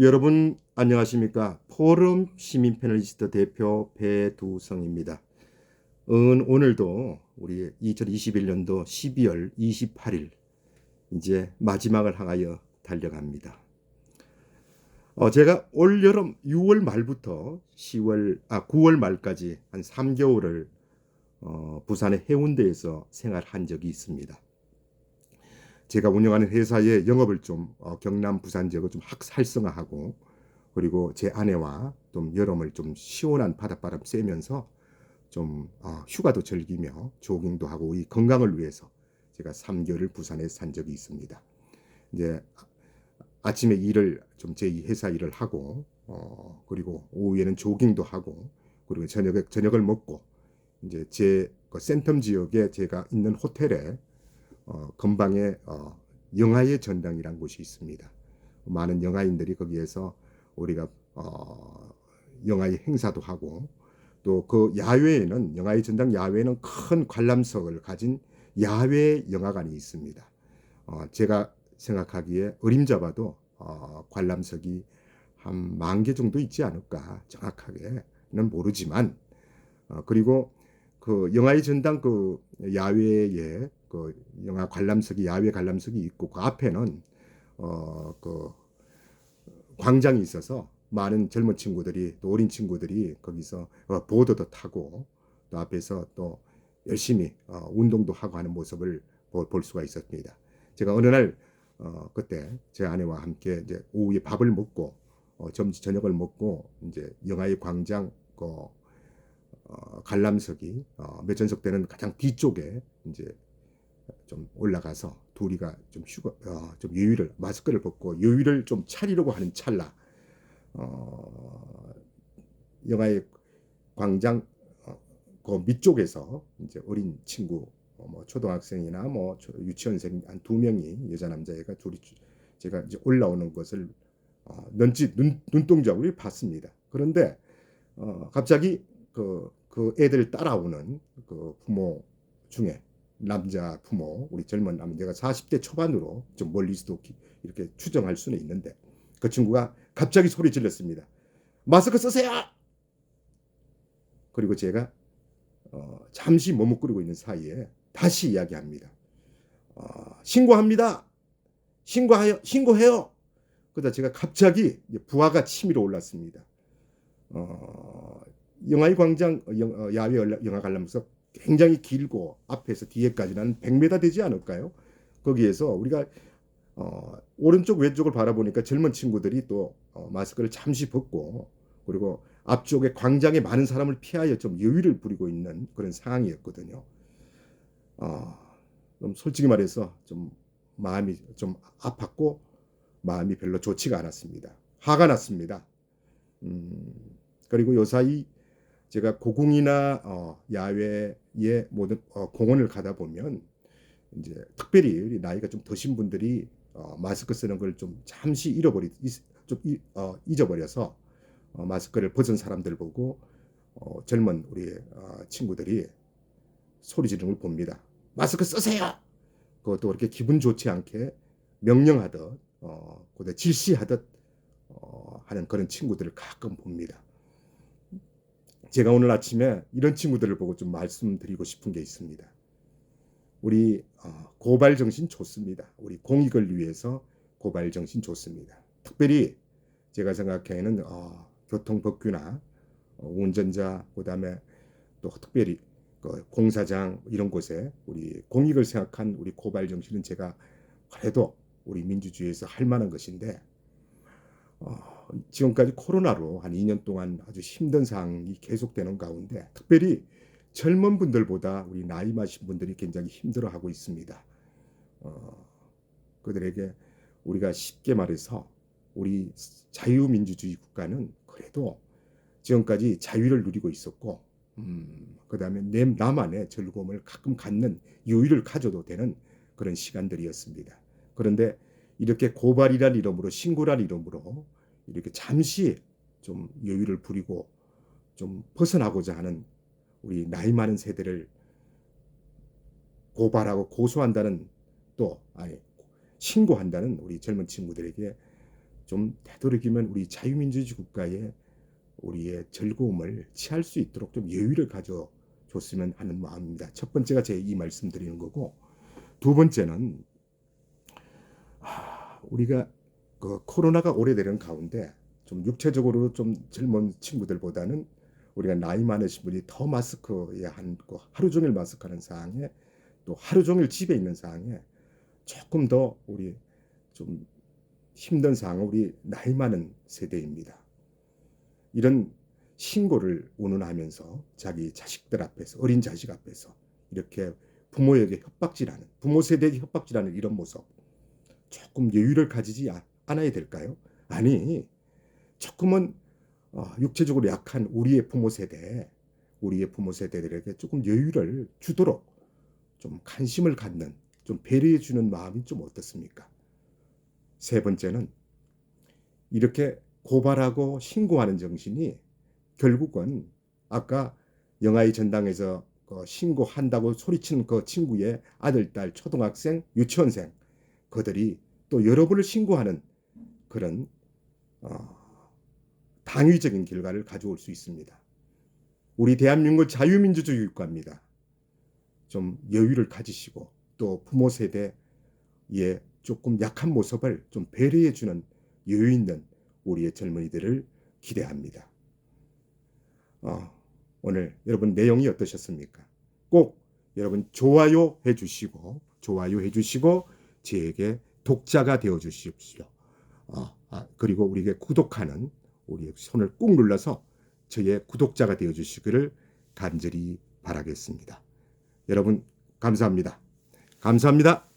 여러분 안녕하십니까? 포럼 시민 패널리스트 대표 배두성입니다. 은 오늘도 우리 2021년도 12월 28일 이제 마지막을 향하여 달려갑니다. 어, 제가 올 여름 6월 말부터 10월 아 9월 말까지 한 3개월을 어, 부산의 해운대에서 생활한 적이 있습니다. 제가 운영하는 회사의 영업을 좀 어, 경남 부산 지역을 좀 학- 활성화하고 그리고 제 아내와 좀 여름을 좀 시원한 바닷바람 쐬면서 좀 어, 휴가도 즐기며 조깅도 하고 우리 건강을 위해서 제가 3개월을 부산에 산 적이 있습니다. 이제 아침에 일을 좀 제 회사 일을 하고 어, 그리고 오후에는 조깅도 하고 그리고 저녁에 저녁을 먹고 이제 제 그 센텀 지역에 제가 있는 호텔에 어, 근방에 어, 영화의 전당이란 곳이 있습니다. 많은 영화인들이 거기에서 우리가 어, 영화의 행사도 하고 또 그 야외에는 영화의 전당 야외에는 큰 관람석을 가진 야외 영화관이 있습니다. 어, 제가 생각하기에 어림잡아도 어, 관람석이 한 만 개 정도 있지 않을까 정확하게는 모르지만 어, 그리고 그 영화의 전당 그 야외에 그 영화 관람석이 야외 관람석이 있고 그 앞에는 어 그 광장이 있어서 많은 젊은 친구들이 또 어린 친구들이 거기서 어, 보드도 타고 또 앞에서 또 열심히 어, 운동도 하고 하는 모습을 볼, 볼 수가 있었습니다. 제가 어느 날 어, 그때 제 아내와 함께 이제 오후에 밥을 먹고 어, 점심 저녁을 먹고 이제 영화의 광장 그 어, 관람석이 어, 몇전석 되는 가장 뒤쪽에 이제 좀 올라가서 둘이가 좀 휴가 어, 좀 유유를 마스크를 벗고 유유를 좀 차리려고 하는 찰나 어, 영화의 광장 어, 그 밑쪽에서 이제 어린 친구 어, 뭐 초등학생이나 뭐 초- 유치원생 한 두 명이 여자 남자애가 둘이 주- 제가 이제 올라오는 것을 어, 눈짓 눈 눈동자로 봤습니다. 그런데 어, 갑자기 그, 그 애들 따라오는 그 부모 중에 남자 부모, 우리 젊은 남자가 40대 초반으로 좀 멀리서도 기- 이렇게 추정할 수는 있는데 그 친구가 갑자기 소리 질렀습니다. 마스크 쓰세요! 그리고 제가 어, 잠시 머뭇거리고 있는 사이에 다시 이야기합니다. 어, 신고합니다. 신고하여 신고해요. 그러다 제가 갑자기 부하가 치밀어 올랐습니다. 어, 영화의 광장 어, 영- 어, 야외 영화 관람석 굉장히 길고 앞에서 뒤에까지는 한 100m 되지 않을까요? 거기에서 우리가 어, 오른쪽 왼쪽을 바라보니까 젊은 친구들이 또 어, 마스크를 잠시 벗고 그리고 앞쪽에 광장에 많은 사람을 피하여 좀 여유를 부리고 있는 그런 상황이었거든요. 어, 좀 솔직히 말해서 좀 마음이 좀 아팠고 마음이 별로 좋지가 않았습니다. 화가 났습니다. 음, 그리고 요사이 제가 고궁이나 어, 야외의 모든 어, 공원을 가다 보면 이제 특별히 나이가 좀 드신 분들이 어, 마스크 쓰는 걸 좀 잠시 잃어버리 잊- 좀 잊- 어, 잊어버려서 어, 마스크를 벗은 사람들 보고 어, 젊은 우리 어, 친구들이 소리 지르는 걸 봅니다. 마스크 쓰세요. 그것도 그렇게 기분 좋지 않게 명령하듯 어, 고대 질시하듯 어, 하는 그런 친구들을 가끔 봅니다. 제가 오늘 아침에 이런 친구들을 보고 좀 말씀드리고 싶은 게 있습니다. 우리 어, 고발 정신 좋습니다. 우리 공익을 위해서 고발 정신 좋습니다. 특별히 제가 생각하기에는 어, 교통법규나 어, 운전자 그다음에 또 특별히 그 공사장 이런 곳에 우리 공익을 생각한 우리 고발 정신은 제가 그래도 우리 민주주의에서 할 만한 것인데 어, 지금까지 코로나로 한 2년 동안 아주 힘든 상황이 계속되는 가운데 특별히 젊은 분들보다 우리 나이 마신 분들이 굉장히 힘들어하고 있습니다. 어, 그들에게 우리가 쉽게 말해서 우리 자유민주주의 국가는 그래도 지금까지 자유를 누리고 있었고 음, 그 다음에 내 나만의 즐거움을 가끔 갖는 여유를 가져도 되는 그런 시간들이었습니다. 그런데 이렇게 고발이란 이름으로 신고란 이름으로 이렇게 잠시 좀 여유를 부리고 좀 벗어나고자 하는 우리 나이 많은 세대를 고발하고 고소한다는 또 아니 신고한다는 우리 젊은 친구들에게 좀 되도록이면 우리 자유민주주의 국가의 우리의 즐거움을 취할 수 있도록 좀 여유를 가져 줬으면 하는 마음입니다. 첫 번째가 제 이 말씀드리는 거고 두 번째는 아, 우리가 그 코로나가 오래되는 가운데 좀 육체적으로 좀 젊은 친구들보다는 우리가 나이 많으신 분이 더 마스크에 한고 하루 종일 마스크하는 상황에 또 하루 종일 집에 있는 상황에 조금 더 우리 좀 힘든 상황 우리 나이 많은 세대입니다. 이런 신고를 운운하면서 자기 자식들 앞에서 어린 자식 앞에서 이렇게 부모에게 협박질하는 부모 세대에게 협박질하는 이런 모습 조금 여유를 가지지 아- 않아야 될까요? 아니 조금은 어, 육체적으로 약한 우리의 부모 세대 우리의 부모 세대들에게 조금 여유를 주도록 좀 관심을 갖는 좀 배려해 주는 마음이 좀 어떻습니까? 세 번째는 이렇게 고발하고 신고하는 정신이 결국은 아까 영아의 전당에서 그 신고한다고 소리치는 그 친구의 아들, 딸, 초등학생, 유치원생 그들이 또 여러분을 신고하는 그런 어, 당위적인 결과를 가져올 수 있습니다. 우리 대한민국 자유민주주의 국가입니다. 좀 여유를 가지시고 또 부모 세대의 조금 약한 모습을 좀 배려해 주는 여유 있는 우리의 젊은이들을 기대합니다. 어, 오늘 여러분 내용이 어떠셨습니까? 꼭 여러분 좋아요 해주시고 좋아요 해주시고 저에게 독자가 되어 주십시오. 어, 아, 그리고 우리에게 구독하는 우리의 손을 꾹 눌러서 저의 구독자가 되어 주시기를 간절히 바라겠습니다. 여러분 감사합니다. 감사합니다.